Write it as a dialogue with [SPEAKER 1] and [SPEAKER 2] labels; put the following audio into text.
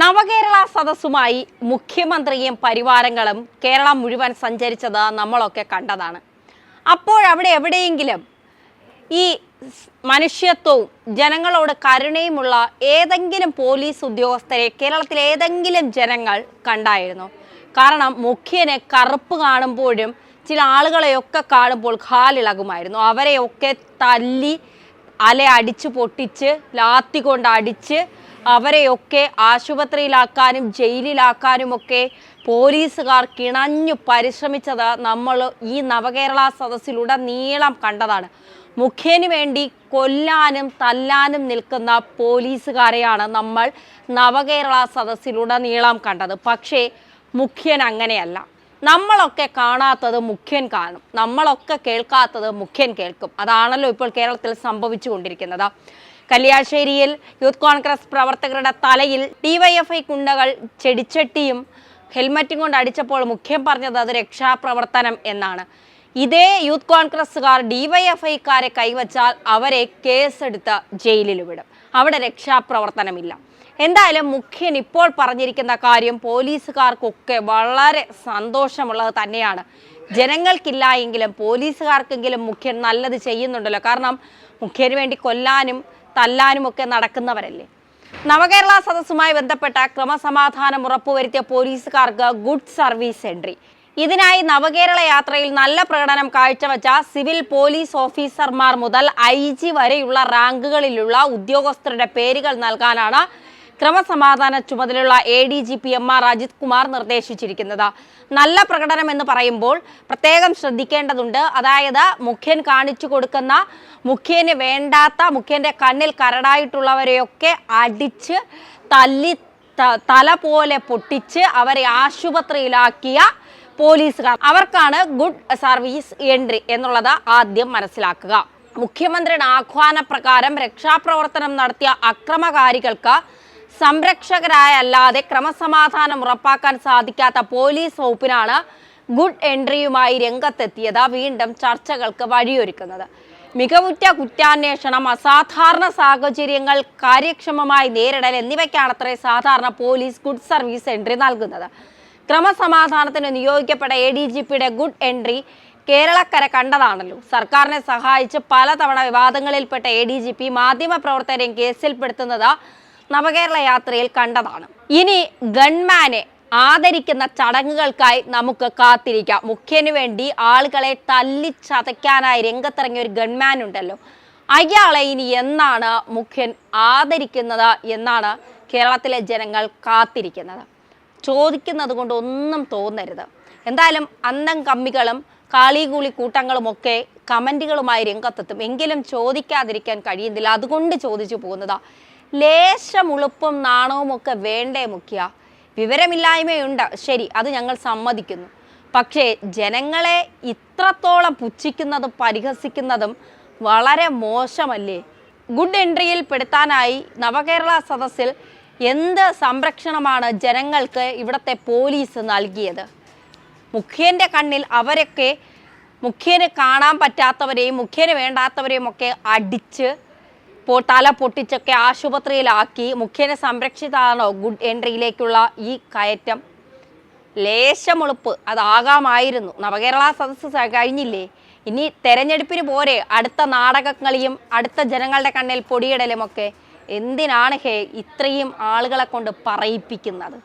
[SPEAKER 1] നവകേരള സദസ്സുമായി മുഖ്യമന്ത്രിയും പരിവാരങ്ങളും കേരളം മുഴുവൻ സഞ്ചരിച്ചത് നമ്മളൊക്കെ കണ്ടതാണ്. അപ്പോഴവിടെ എവിടെയെങ്കിലും ഈ മനുഷ്യത്വവും ജനങ്ങളോട് കരുണയുമുള്ള ഏതെങ്കിലും പോലീസ് ഉദ്യോഗസ്ഥരെ കേരളത്തിലെ ഏതെങ്കിലും ജനങ്ങൾ കണ്ടായിരുന്നു. കാരണം മുഖ്യനെ കറുപ്പ് കാണുമ്പോഴും ചില ആളുകളെയൊക്കെ കാണുമ്പോൾ കാലിളകുമായിരുന്നു. അവരെയൊക്കെ തല്ലി അല അടിച്ചു പൊട്ടിച്ച് ലാത്തി കൊണ്ട് അടിച്ച് അവരെയൊക്കെ ആശുപത്രിയിലാക്കാനും ജയിലിലാക്കാനും ഒക്കെ പോലീസുകാർ കിണഞ്ഞു പരിശ്രമിച്ചത് നമ്മൾ ഈ നവകേരള സദസ്സിലൂടെ നീളം കണ്ടതാണ്. മുഖ്യന് വേണ്ടി കൊല്ലാനും തല്ലാനും നിൽക്കുന്ന പോലീസുകാരെയാണ് നമ്മൾ നവകേരള സദസ്സിലൂടെ നീളം കണ്ടത്. പക്ഷേ മുഖ്യൻ അങ്ങനെയല്ല. നമ്മളൊക്കെ കാണാത്തത് മുഖ്യൻ കാണും. നമ്മളൊക്കെ കേൾക്കാത്തത് മുഖ്യൻ കേൾക്കും. അതാണല്ലോ ഇപ്പോൾ കേരളത്തിൽ സംഭവിച്ചു കൊണ്ടിരിക്കുന്നത് കല്യാശ്ശേരിയിൽ യൂത്ത് കോൺഗ്രസ് പ്രവർത്തകരുടെ തലയിൽ ഡിവൈഎഫ്ഐ കുണ്ടകൾ ചെടിച്ചട്ടിയും ഹെൽമറ്റും കൊണ്ട് അടിച്ചപ്പോൾ മുഖ്യം പറഞ്ഞത് അത് രക്ഷാപ്രവർത്തനം എന്നാണ്. ഇതേ യൂത്ത് കോൺഗ്രസ്സുകാർ ഡിവൈഎഫ്ഐക്കാരെ കൈവച്ചാൽ അവരെ കേസെടുത്ത് ജയിലിൽ വിടും. അവിടെ രക്ഷാപ്രവർത്തനമില്ല. എന്തായാലും മുഖ്യൻ ഇപ്പോൾ പറഞ്ഞിരിക്കുന്ന കാര്യം പോലീസുകാർക്കൊക്കെ വളരെ സന്തോഷമുള്ളത് തന്നെയാണ്. ജനങ്ങൾക്കില്ല എങ്കിലും പോലീസുകാർക്കെങ്കിലും മുഖ്യൻ നല്ലത് ചെയ്യുന്നുണ്ടല്ലോ. കാരണം മുഖ്യന് വേണ്ടി കൊല്ലാനും തല്ലാനും ഒക്കെ നടക്കുന്നവരല്ലേ? നവകേരള സദസ്സുമായി ബന്ധപ്പെട്ട ക്രമസമാധാനം ഉറപ്പുവരുത്തിയ പോലീസുകാർക്ക് ഗുഡ് സർവീസ് എൻട്രി. ഇതിനായി നവകേരള യാത്രയിൽ നല്ല പ്രകടനം കാഴ്ചവെച്ച സിവിൽ പോലീസ് ഓഫീസർമാർ മുതൽ ഐ വരെയുള്ള റാങ്കുകളിലുള്ള ഉദ്യോഗസ്ഥരുടെ പേരുകൾ നൽകാനാണ് ക്രമസമാധാന ചുമതലയുള്ള A D G P M R Ajith Kumar നിർദ്ദേശിച്ചിരിക്കുന്നത്. നല്ല പ്രകടനം എന്ന് പറയുമ്പോൾ പ്രത്യേകം ശ്രദ്ധിക്കേണ്ടതുണ്ട്. അതായത് മുഖ്യൻ കാണിച്ചു കൊടുക്കുന്ന മുഖ്യന് വേണ്ടാത്ത മുഖ്യന്റെ കണ്ണിൽ കരടായിട്ടുള്ളവരെയൊക്കെ അടിച്ച് തല്ലി തല പോലെ പൊട്ടിച്ച് അവരെ ആശുപത്രിയിലാക്കിയ പോലീസുകാർ. അവർക്കാണ് ഗുഡ് സർവീസ് എൻട്രി എന്നുള്ളത് ആദ്യം മനസ്സിലാക്കുക. മുഖ്യമന്ത്രിയുടെ ആഹ്വാന പ്രകാരം രക്ഷാപ്രവർത്തനം നടത്തിയ അക്രമകാരികൾക്ക് സംരക്ഷകരായല്ലാതെ ക്രമസമാധാനം ഉറപ്പാക്കാൻ സാധിക്കാത്ത പോലീസ് വകുപ്പിനാണ് ഗുഡ് എൻട്രിയുമായി രംഗത്തെത്തിയത് വീണ്ടും ചർച്ചകൾക്ക് വഴിയൊരുക്കുന്നത്. മികവുറ്റ കുറ്റാന്വേഷണം അസാധാരണ സാഹചര്യങ്ങൾ കാര്യക്ഷമമായി നേരിടൽ എന്നിവയ്ക്കാണത്രേ സാധാരണ പോലീസ് ഗുഡ് സർവീസ് എൻട്രി നൽകുന്നത്. ക്രമസമാധാനത്തിന് നിയോഗിക്കപ്പെട്ട എ ഡി ജി പിയുടെ ഗുഡ് എൻട്രി കേരളക്കര കണ്ടതാണല്ലോ. സർക്കാരിനെ സഹായിച്ച് പലതവണ വിവാദങ്ങളിൽപ്പെട്ട എ ഡി ജി പി മാധ്യമപ്രവർത്തകരെയും കേസിൽപ്പെടുത്തുന്നത് നവകേരള യാത്രയിൽ കണ്ടതാണ്. ഇനി ഗൺമാനെ ആദരിക്കുന്ന ചടങ്ങുകൾക്കായി നമുക്ക് കാത്തിരിക്കാം. മുഖ്യന് വേണ്ടി ആളുകളെ തല്ലിച്ചതയ്ക്കാനായി രംഗത്തിറങ്ങിയ ഒരു ഗൺമാൻ ഉണ്ടല്ലോ. അയാളെ ഇനി എന്നാണ് മുഖ്യൻ ആദരിക്കുന്നത് എന്നാണ് കേരളത്തിലെ ജനങ്ങൾ കാത്തിരിക്കുന്നത്. ചോദിക്കുന്നത് കൊണ്ട് ഒന്നും തോന്നരുത്. എന്തായാലും അന്നം കമ്മികളും കാളികൂളി കൂട്ടങ്ങളുമൊക്കെ കമന്റുകളുമായി രംഗത്തെത്തും. എങ്കിലും ചോദിക്കാതിരിക്കാൻ കഴിയുന്നില്ല. അതുകൊണ്ട് ചോദിച്ചു പോകുന്നതാ ലേശം ഉളുപ്പും നാണവും ഒക്കെ വേണ്ടേ മുഖ്യ. വിവരമില്ലായ്മയുണ്ട്. ശരി അത് ഞങ്ങൾ സമ്മതിക്കുന്നു. പക്ഷേ ജനങ്ങളെ ഇത്രത്തോളം പുച്ഛിക്കുന്നതും പരിഹസിക്കുന്നതും വളരെ മോശമല്ലേ? ഗുഡ് എൻട്രിയിൽ പെടുത്താനായി നവകേരള സദസ്സിൽ എന്ത് സംരക്ഷണമാണ് ജനങ്ങൾക്ക് ഇവിടുത്തെ പോലീസ് നൽകിയത്? മുഖ്യന്റെ കണ്ണിൽ അവരൊക്കെ മുഖ്യന് കാണാൻ പറ്റാത്തവരെയും മുഖ്യന് വേണ്ടാത്തവരെയും ഒക്കെ അടിച്ച് തല പൊട്ടിച്ചൊക്കെ ആശുപത്രിയിലാക്കി. മുഖ്യനെ സംരക്ഷിതാണോ ഗുഡ് എൻട്രിയിലേക്കുള്ള ഈ കയറ്റം? ലേശമൊളുപ്പ് അതാകാമായിരുന്നു. നവകേരള സദസ്സ് കഴിഞ്ഞില്ലേ? ഇനി തെരഞ്ഞെടുപ്പിന് പോരെ. അടുത്ത നാടകങ്ങളിയും അടുത്ത ജനങ്ങളുടെ കണ്ണിൽ പൊടിയിടലും ഒക്കെ എന്തിനാണ് ഹേ ഇത്രയും ആളുകളെ കൊണ്ട് പറയിപ്പിക്കുന്നത്?